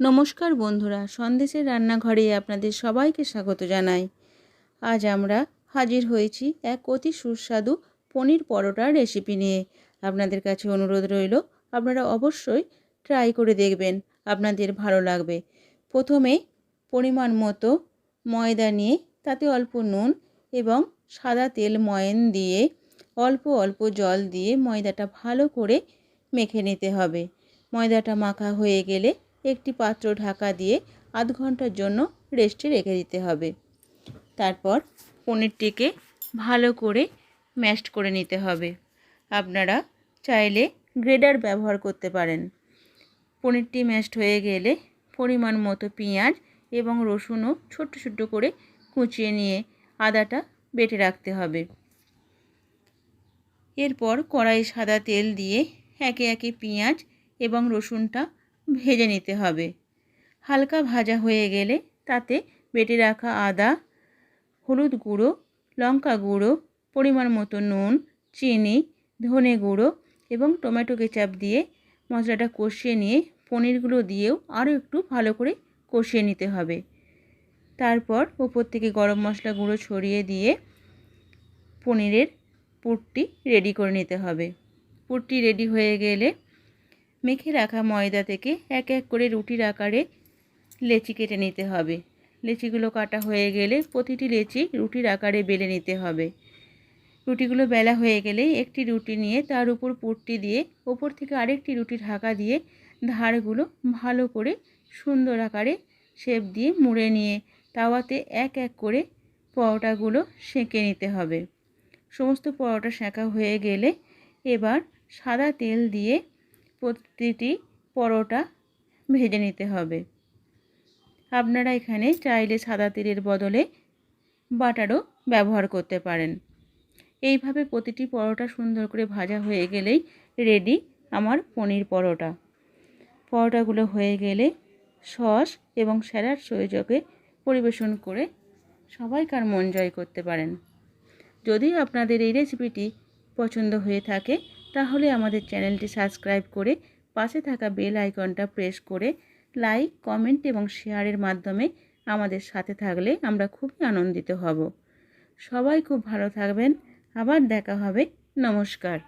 নমস্কার বন্ধুরা, সন্দেশের রান্নাঘরে আপনাদের সবাইকে স্বাগত জানাই। আজ আমরা হাজির হয়েছি এক অতি সুস্বাদু পনির পরোটার রেসিপি নিয়ে। আপনাদের কাছে অনুরোধ রইল, আপনারা অবশ্যই ট্রাই করে দেখবেন, আপনাদের ভালো লাগবে। প্রথমে পরিমাণ মতো ময়দা নিয়ে তাতে অল্প নুন এবং সাদা তেল ময়ন দিয়ে অল্প অল্প জল দিয়ে ময়দাটা ভালো করে মেখে নিতে হবে। ময়দাটা মাখা হয়ে গেলে একটি পাত্র ঢাকা দিয়ে আধ ঘণ্টার জন্য রেস্টে রেখে দিতে হবে। তারপর পনিরটিকে ভালো করে ম্যাশড করে নিতে হবে। আপনারা চাইলে গ্রেডার ব্যবহার করতে পারেন। পনিরটি ম্যাশড হয়ে গেলে পরিমাণ মতো পেঁয়াজ এবং রসুনও ছোট্ট ছোট্ট করে কুচিয়ে নিয়ে আদাটা বেটে রাখতে হবে। এরপর কড়াই সাদা তেল দিয়ে একে একে পেঁয়াজ এবং রসুনটা ভেজে নিতে হবে। হালকা ভাজা হয়ে গেলে তাতে বেটে রাখা আদা, হলুদ গুঁড়ো, লঙ্কা গুঁড়ো, পরিমাণ মতো নুন, চিনি, ধনে গুঁড়ো এবং টমেটো কেচাপ দিয়ে মশলাটা কষিয়ে নিয়ে পনিরগুলো দিয়েও আরও একটু ভালো করে কষিয়ে নিতে হবে। তারপর ওপর থেকে গরম মশলা গুঁড়ো ছড়িয়ে দিয়ে পনিরের পুরটি রেডি করে নিতে হবে। পুরটি রেডি হয়ে গেলে মেখে রাখা ময়দা থেকে এক এক করে রুটির আকারে লেচি কেটে নিতে হবে। লেচিগুলো কাটা হয়ে গেলে প্রতিটি লেচি রুটির আকারে বেলে নিতে হবে। রুটিগুলো বেলা হয়ে গেলে একটি রুটি নিয়ে তার উপর পুরটি দিয়ে ওপর থেকে আরেকটি রুটি ঢাকা দিয়ে ধারগুলো ভালো করে সুন্দর আকারে শেপ দিয়ে মুড়ে নিয়ে তাওয়াতে এক এক করে পরোটাগুলো সেঁকে নিতে হবে। সমস্ত পরোটা সেঁকা হয়ে গেলে এবার সাদা তেল দিয়ে প্রতিটি পরোটা ভেজে নিতে হবে। আপনারা এখানে চাইলে সাদা তেলের বদলে বাটারও ব্যবহার করতে পারেন। এইভাবে প্রতিটি পরোটা সুন্দর করে ভাজা হয়ে গেলেই রেডি আমার পনির পরোটা। পরোটাগুলো হয়ে গেলে সস এবং স্যালাড সহযোগে পরিবেশন করে সবাইকার মন জয় করতে পারেন। যদি আপনাদের এই রেসিপিটি পছন্দ হয়ে থাকে তাহলে আমাদের চ্যানেলটি সাবস্ক্রাইব করে পাশে থাকা বেল আইকনটা প্রেস করে লাইক, কমেন্ট এবং শেয়ারের মাধ্যমে আমাদের সাথে থাকলে আমরা খুবই আনন্দিত হব। সবাই খুব ভালো থাকবেন। আবার দেখা হবে। নমস্কার।